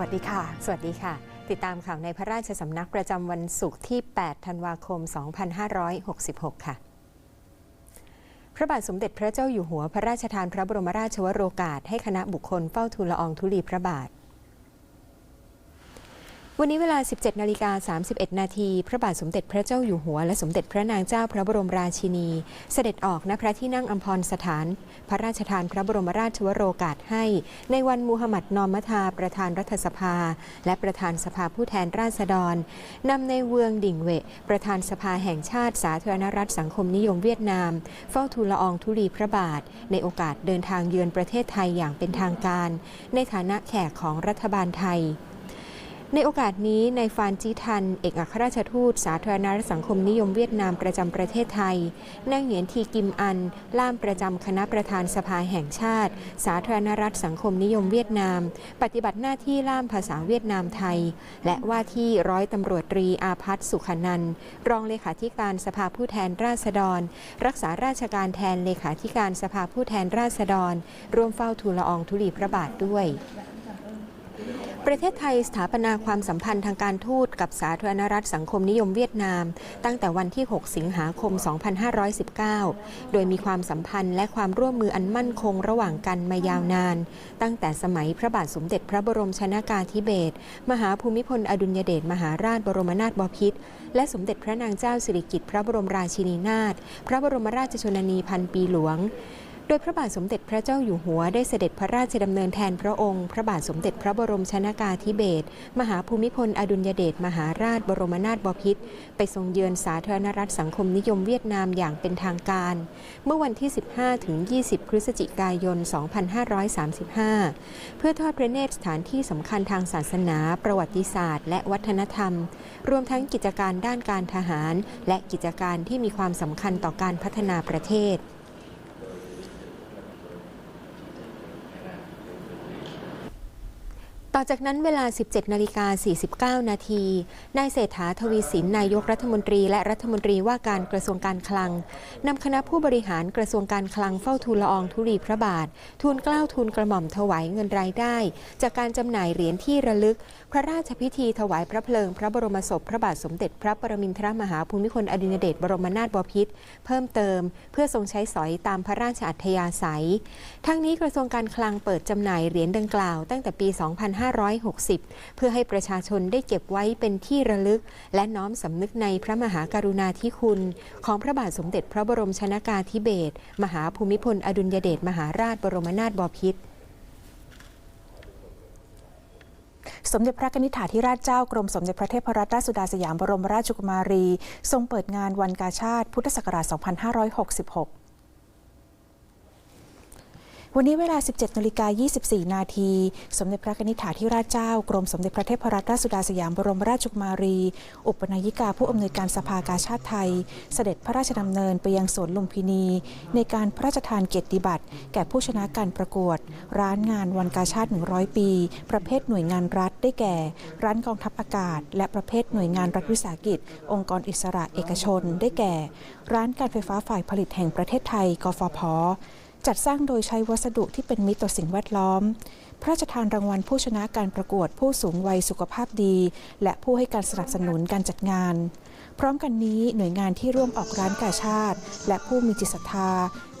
วัสดีค่ะ สวัสดีค่ะ ติดตามข่าวในพระราชสำนักประจำวันศุกร์ที่ 8 ธันวาคม 2566 ค่ะ พระบาทสมเด็จพระเจ้าอยู่หัวพระราชทานพระบรมราชวโรกาส ให้คณะบุคคลเฝ้าทูลละอองธุลีพระบาท วันนี้เวลา 17 นาฬิกา 31 นาที พระบาทสมเด็จพระเจ้าอยู่หัว และสมเด็จพระนางเจ้าพระบรมราชินี เสด็จออกณพระที่นั่งอัมพรสถาน พระราชทานพระบรมราชวโรกาสให้ ในวันมูฮัมหมัดนอมทาประธานรัฐสภา และประธานสภาผู้แทนราษฎรนำในเวืองดิ่งเวะประธานสภาแห่งชาติสาธารณรัฐสังคมนิยมเวียดนาม เฝ้าทูลละอองธุลีพระบาท ในโอกาสเดินทางเยือนประเทศไทยอย่างเป็นทางการ ในฐานะแขกของรัฐบาลไทย ในโอกาสนี้นายฟานจีทัน เอกอัครราชทูต สาธารณรัฐสังคมนิยมเวียดนามประจำประเทศไทยนางเหงียนทีกิมอัน ล่ามประจำคณะประธานสภาแห่งชาติ สาธารณรัฐสังคมนิยมเวียดนาม ปฏิบัติหน้าที่ล่ามภาษาเวียดนามไทย และว่าที่ร้อยตำรวจตรีอาพัฒสุขนันรองเลขาธิการสภาผู้แทนราษฎร รักษาราชการแทนเลขาธิการสภาผู้แทนราษฎร ร่วมเฝ้าทูลละอองธุลีพระบาทด้วย ประเทศไทยสถาปนาความสัมพันธ์ทางการทูตกับสาธารณรัฐสังคมนิยมเวียดนาม ตั้งแต่วันที่ 6 สิงหาคม 2519 โดยมีความสัมพันธ์และความร่วมมืออันมั่นคงระหว่างกันมายาวนาน ตั้งแต่สมัยพระบาทสมเด็จพระบรมชนากาธิเบศรมหาภูมิพลอดุลยเดชมหาราชบรมนาถบพิตรและสมเด็จพระนางเจ้าสิริกิติ์พระบรมราชินีนาถพระบรมราชชนนีพันปีหลวง โดยพระบาทสมเด็จพระเจ้าอยู่หัวได้เสด็จพระราชดำเนินแทนพระองค์ พระบาทสมเด็จพระบรมชนากาธิเบศรมหาภูมิพลอดุลยเดชมหาราชบรมนาถบพิตรไปทรงเยือนสาธารณรัฐสังคมนิยมเวียดนามอย่างเป็นทางการ เมื่อวันที่ 15ถึง20 พฤศจิกายน 2535 เพื่อทอดพระเนตรสถานที่สำคัญทางศาสนา ประวัติศาสตร์ และวัฒนธรรม รวมทั้งกิจการด้านการทหาร และกิจการที่มีความสำคัญต่อการพัฒนาประเทศ ต่อจากนั้นเวลา 17 นาฬิกา 49 นาที นายเศรษฐาทวีสิน นายกรัฐมนตรีและรัฐมนตรีว่าการกระทรวงการคลัง นำคณะผู้บริหารกระทรวงการคลังเฝ้าทูลละอองธุลีพระบาท ทูลเกล้าทูลกระหม่อมถวายเงินรายได้ จากการจำหน่ายเหรียญที่ระลึก พระราชพิธีถวายพระเพลิง พระบรมศพพระบาทสมเด็จพระปรมินทรมหาภูมิพลอดุลยเดชบรมนาถบพิตรเพิ่มเติม เพื่อทรงใช้สอยตามพระราชอัธยาศัย ทั้งนี้กระทรวงการคลังเปิดจำหน่ายเหรียญดังกล่าวตั้งแต่ปี 2 5 2560 เพื่อให้ประชาชนได้เก็บไว้เป็นที่ระลึก และน้อมสำนึกในพระมหากรุณาธิคุณ ของพระบาทสมเด็จพระบรมชนากาธิเบศรมหาภูมิพลอดุลยเดชมหาราชบรมนาถบพิตรสมเด็จพระนิธิถาธิราชเจ้ากรมสมเด็จพระเทพรัตนราชสุดาสยามบรมราชกุมารี ทรงเปิดงานวันกาชาติพุทธศักราช 2566 วันนี้เวลา 17นาฬิกา24 นาที สมเด็จพระนิธิถาธิราชเจ้า กรมสมเด็จพระเทพรัตนราชสุดาสยามบรมราชกุมารี อุปนายิกาผู้อำนวยการสภากาชาติไทย เสด็จพระราชดำเนินไปยังสวนลุมพินี ในการพระราชทานเกียรติบัตร แก่ผู้ชนะการประกวด ร้านงานวันกาชาติ 100 ปี ประเภทหน่วยงานรัฐได้แก่ ร้านกองทัพอากาศ และประเภทหน่วยงานรัฐวิสาหกิจ องค์กรอิสระเอกชน ได้แก่ ร้านการไฟฟ้าฝ่ายผลิตแห่งประเทศไทย กฟผ จัดสร้างโดยใช้วัสดุที่เป็นมิตรต่อสิ่งแวดล้อม พระราชทานรางวัลผู้ชนะการประกวดผู้สูงวัยสุขภาพดี และผู้ให้การสนับสนุนการจัดงาน พร้อมกันนี้หน่วยงานที่ร่วมออกร้านกาชาติ และผู้มีจิตศรัทธา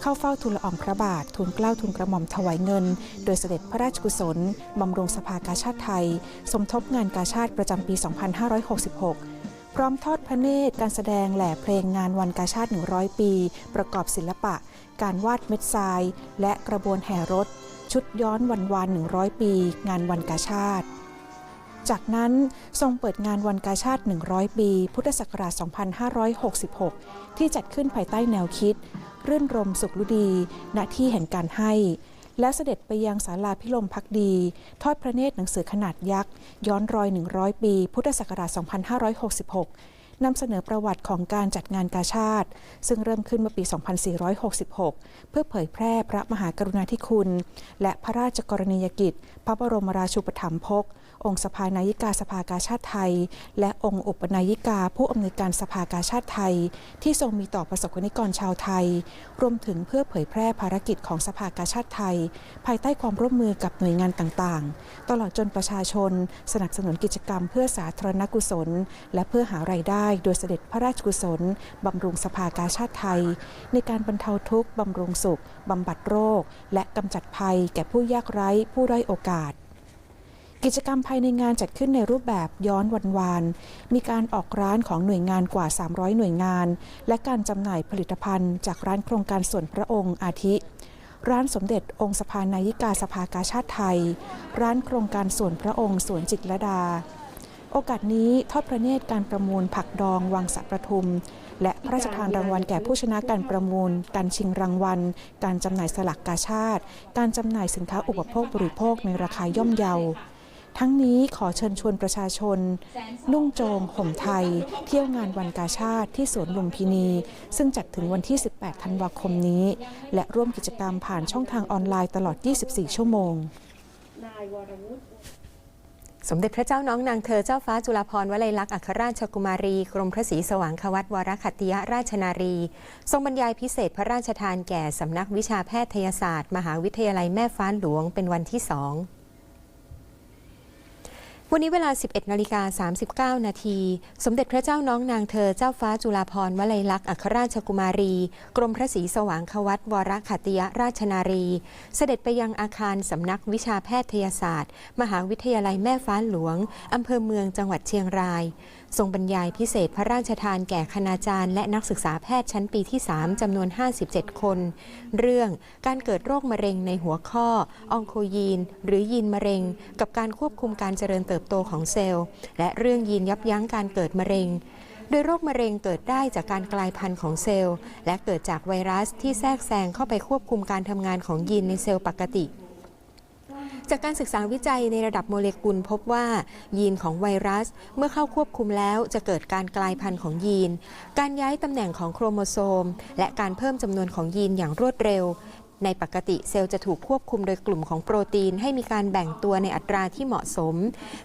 เข้าเฝ้าทูลละอองพระบาททูลเกล้าทูลกระหม่อมถวายเงิน โดยเสด็จพระราชกุศลบำรุงสภากาชาติไทย สมทบงานกาชาติประจำปี 2566พร้อมทอดพระเนตรการแสดงแหล่เพลงงานวันกาชาติ 100 ปี ประกอบศิลปะ การวาดเม็ดทราย และกระบวนแห่รถ ชุดย้อนวันวาน 100 ปี งานวันกาชาติ จากนั้นทรงเปิดงานวันกาชาติ 100 ปี พุทธศักราช 2566 ที่จัดขึ้นภายใต้แนวคิด รื่นรมสุขฤดี ณ ที่แห่งการให้และเสด็จไปยังศาลาพิลมพักดี ทอดพระเนตรหนังสือขนาดยักษ์ ย้อนรอย 100 ปี พุทธศักราช 2566 นำเสนอประวัติของการจัดงานกาชาติ ซึ่งเริ่มขึ้นเมื่อปี 2466 เพื่อเผยแพร่พระมหากรุณาธิคุณ และพระราชกรณียกิจ พระบรมราชูปถัมภก องค์สภานายิกาสภากาชาติไทย และองค์อุปนายิกาผู้อำนวยการสภากาชาติไทย ที่ทรงมีต่อประสบกรณิกรชาวไทย รวมถึงเพื่อเผยแพร่ภารกิจของสภากาชาติไทย ภายใต้ความร่วมมือกับหน่วยงานต่างๆ ตลอดจนประชาชน สนับสนุนกิจกรรมเพื่อสาธารณกุศล และเพื่อหารายได้ โดยเสด็จพระราชกุศลบำรุงสภากาชาติไทย ในการบรรเทาทุกข์บำรุงสุขบำบัดโรค และกำจัดภัยแก่ผู้ยากไร้ผู้ด้อยโอกาส กิจกรรมภายในงานจัดขึ้นในรูปแบบย้อนวันวาน มีการออกร้านของหน่วยงานกว่า 300 หน่วยงาน และการจำหน่ายผลิตภัณฑ์ จากร้านโครงการส่วนพระองค์อาทิ ร้านสมเด็จองค์สภานายิกาสภากาชาติไทย ร้านโครงการส่วนพระองค์สวนจิตรดา โอกาสนี้ทอดพระเนตรการประมูลผักดองวังสะประทุม และพระราชทานรางวัลแก่ผู้ชนะการประมูล การชิงรางวัล การจำหน่ายสลักกาชาติ การจำหน่ายสินค้าอุปโภคบริโภคในราคาย่อมเยา ทั้งนี้ขอเชิญชวนประชาชน นุ่งโจงห่มไทย เที่ยวงานวันกาชาติที่สวนลุมพินี ซึ่งจัดถึงวันที่ 18 ธันวาคมนี้ และร่วมกิจกรรมผ่านช่องทางออนไลน์ตลอด 24 ชั่วโมงสมเด็จพระเจ้าน้องนางเธอเจ้าฟ้าจุฬาภรณ์วลัยลักษณ์อัครราชกุมารี กรมพระศรีสว่างควัตวรคัตติยราชนารี ทรงบรรยายพิเศษพระราชทานแก่สำนักวิชาแพทยศาสตร์ มหาวิทยาลัยแม่ฟ้าหลวงเป็นวันที่สอง วันนี้เวลา 11นาฬิกา39 นาที สมเด็จพระเจ้าน้องนางเธอเจ้าฟ้าจุฬาภรณ์วลัยลักษณ์อัครราชกุมารี กรมพระศรีสว่างควัตวรขัตติยราชนารี เสด็จไปยังอาคารสำนักวิชาแพทยศาสตร์ มหาวิทยาลัยแม่ฟ้าหลวงอำเภอเมืองจังหวัดเชียงราย ทรงบรรยายพิเศษพระราชทานแก่คณาจารย์และนักศึกษาแพทย์ชั้นปีที่ 3 จำนวน 57 คน เรื่องการเกิดโรคมะเร็งในหัวข้ออองโคยีน หรือยีนมะเร็ง กับการควบคุมการเจริญเติบโตของเซลล์ และเรื่องยีนยับยั้งการเกิดมะเร็งโดยโรคมะเร็งเกิดได้จากการกลายพันธุ์ของเซลล์ และเกิดจากไวรัสที่แทรกแซงเข้าไปควบคุมการทำงานของยีนในเซลล์ปกติ จากการศึกษาวิจัยในระดับโมเลกุลพบว่า ยีนของไวรัส เมื่อเข้าควบคุมแล้วจะเกิดการกลายพันธุ์ของยีน การย้ายตำแหน่งของโครโมโซม และการเพิ่มจำนวนของยีนอย่างรวดเร็ว ในปกติเซลล์จะถูกควบคุมโดยกลุ่มของโปรตีนให้มีการแบ่งตัวในอัตราที่เหมาะสม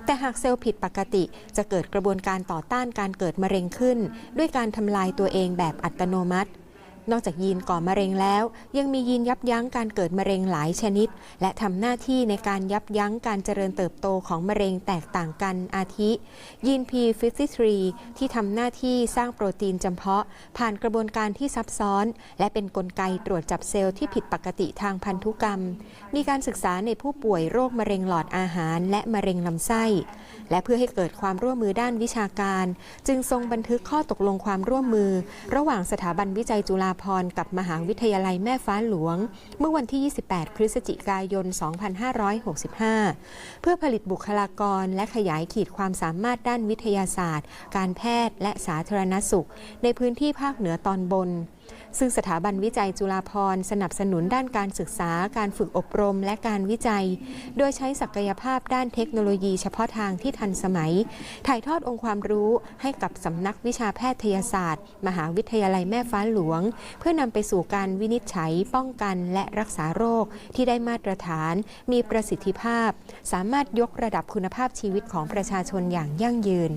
แต่หากเซลล์ผิดปกติจะเกิดกระบวนการต่อต้านการเกิดมะเร็งขึ้น ด้วยการทำลายตัวเองแบบอัตโนมัติ นอกจากยีนก่อมะเร็งแล้ว ยังมียีนยับยั้งการเกิดมะเร็งหลายชนิด และทำหน้าที่ในการยับยั้งการเจริญเติบโตของมะเร็งแตกต่างกันอาทิ ยีน P53 ที่ทำหน้าที่สร้างโปรตีนจำเพาะ ผ่านกระบวนการที่ซับซ้อน และเป็นนกลไกตรวจจับเซลล์ที่ผิดปกติทางพันธุกรรม มีการศึกษาในผู้ป่วยโรคมะเร็งหลอดอาหาร และมะเร็งลำไส้ และเพื่อให้เกิดความร่วมมือด้านวิชาการ จึงทรงบันทึกข้อตกลงความร่วมมือ ระหว่างสถาบันวิจัยจุฬาภรกับมหาวิทยาลัยแม่ฟ้าหลวง เมื่อวันที่ 28 พฤศจิกายน 2565 เพื่อผลิตบุคลากรและขยายขีดความสามารถด้านวิทยาศาสตร์ การแพทย์และสาธารณสุข ในพื้นที่ภาคเหนือตอนบน ซึ่งสถาบันวิจัยจุฬาภรณ์สนับสนุนด้านการศึกษา การฝึกอบรมและการวิจัย โดยใช้ศักยภาพด้านเทคโนโลยีเฉพาะทางที่ทันสมัย ถ่ายทอดองค์ความรู้ให้กับสำนักวิชาแพทยศาสตร์ มหาวิทยาลัยแม่ฟ้าหลวง เพื่อนำไปสู่การวินิจฉัย ป้องกันและรักษาโรคที่ได้มาตรฐาน มีประสิทธิภาพ สามารถยกระดับคุณภาพชีวิตของประชาชนอย่างยั่งยืน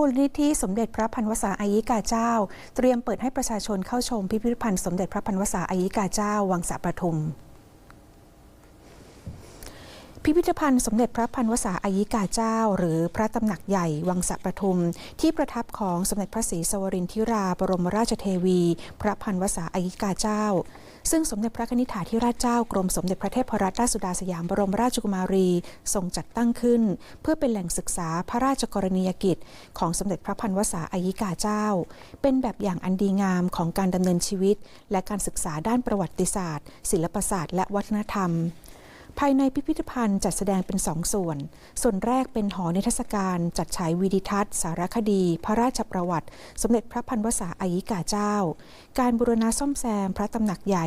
มูลนิธิสมเด็จพระพันวษาอายิกาเจ้า เตรียมเปิดให้ประชาชนเข้าชมพิพิธภัณฑ์สมเด็จพระพันวษาอายิกาเจ้า วังสะประทุม พิพิธภัณฑ์สมเด็จพระพันวษาอายิกาเจ้า หรือพระตำหนักใหญ่วังสะประทุม ที่ประทับของสมเด็จพระศรีสวรินทิราบรมราชเทวี พระพันวษาอายิกาเจ้า ซึ่งสมเด็จพระนิธิาธิราชเจ้ากรมสมเด็จพระเทพรัตนราชสุดาสยามบรมราชกุมารีทรงจัดตั้งขึ้น เพื่อเป็นแหล่งศึกษาพระราชกรณียกิจ ของสมเด็จพระพันวษาอายิกาเจ้า เป็นแบบอย่างอันดีงามของการดำเนินชีวิต และการศึกษาด้านประวัติศาสตร์ ศิลปศาสตร์ และวัฒนธรรม ภายในพิพิธภัณฑ์จัดแสดงเป็นสองส่วน ส่วนแรกเป็นหอนิทรรศการจัดฉายวีดิทัศน์ สารคดี พระราชประวัติ สมเด็จพระพันวษาอายิกาเจ้า การบูรณะซ่อมแซมพระตำหนักใหญ่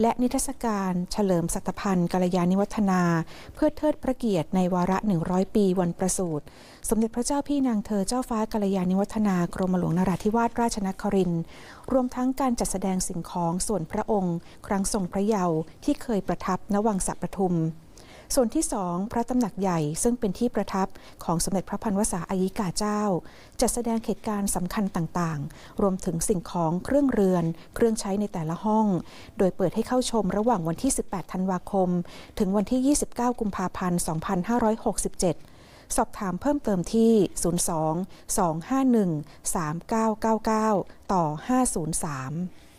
และนิทรรศการเฉลิมสัตพันธ์กัลยาณิวัฒนา เพื่อเทิดพระเกียรติในวาระ 100 ปีวันประสูติสมเด็จพระเจ้าพี่นางเธอเจ้าฟ้ากัลยาณิวัฒนากรมหลวงนราธิวาสราชนครินทร์ รวมทั้งการจัดแสดงสิ่งของส่วนพระองค์ ครั้งทรงพระเยาว์ที่เคยประทับณวังสะประทุม ส่วนที่สองพระตำหนักใหญ่ซึ่งเป็นที่ประทับของสมเด็จพระพันวษาอายิกาเจ้า จัดแสดงเหตุการณ์สำคัญต่างๆ รวมถึงสิ่งของเครื่องเรือน เครื่องใช้ในแต่ละห้อง โดยเปิดให้เข้าชมระหว่างวันที่ 18 ธันวาคม ถึงวันที่ 29 กุมภาพันธ์ 2567 สอบถามเพิ่มเติมที่ 02 251 3999 ต่อ 503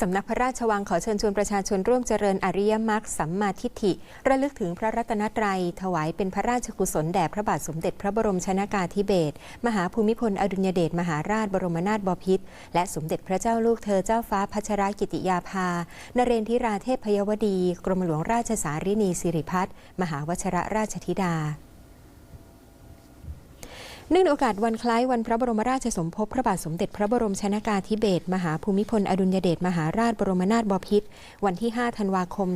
สำนักพระราชวังขอเชิญชวนประชาชนร่วมเจริญอริยมรรคสัมมาทิฏฐิ ระลึกถึงพระรัตนตรัย ถวายเป็นพระราชกุศลแด่พระบาทสมเด็จพระบรมชนากาธิเบศรมหาภูมิพลอดุลยเดชมหาราชบรมนาถบพิตรและสมเด็จพระเจ้าลูกเธอเจ้าฟ้าพัชรกิติยาภา นเรนทิราเทพยวดี กรมหลวงราชสารินีสิริพัฒน์มหาวชรราชธิดา เนื่องในโอกาสวันคล้ายวันพระบรมราชสมภพพระบาทสมเด็จพระบรมชนากาธิเบศรมหาภูมิพลอดุลยเดชมหาราชบรมนาถบพิตรวันที่ 5 ธันวาคม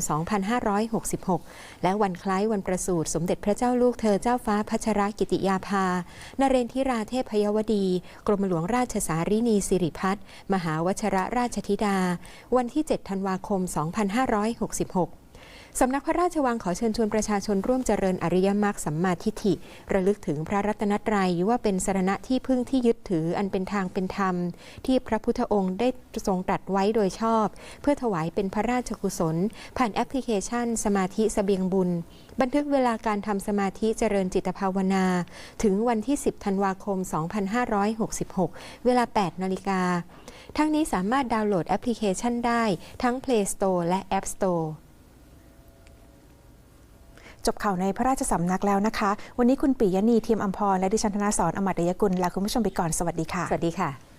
2566 และวันคล้ายวันประสูติสมเด็จพระเจ้าลูกเธอเจ้าฟ้าพัชรกิติยาภา นเรนทิราเทพยวดี กรมหลวงราชสารินีสิริพัฒมหาวชรราชธิดา วันที่ 7 ธันวาคม 2566 สำนักพระราชวังขอเชิญชวนประชาชนร่วมเจริญอริยมรรคสัมมาทิฏฐิ ระลึกถึงพระรัตนตรัยว่าเป็นสรณะที่พึ่งที่ยึดถืออันเป็นทางเป็นธรรม ที่พระพุทธองค์ได้ทรงตรัสไว้โดยชอบ เพื่อถวายเป็นพระราชกุศล ผ่านแอปพลิเคชัน สมาธิเสบียงบุญ บันทึกเวลาการทำสมาธิเจริญจิตภาวนา ถึงวันที่ 10 ธันวาคม 2566 เวลา 8 นาฬิกาทั้งนี้สามารถดาวน์โหลดแอปพลิเคชันได้ทั้ง Play Store และ App Store จบข่าวในพระราชสำนักแล้วนะคะ วันนี้คุณปิยณีเทียมอัมพรและดิฉันธนาสอนอมตยกุลลาคุณผู้ชมไปก่อนสวัสดีค่ะ สวัสดีค่ะ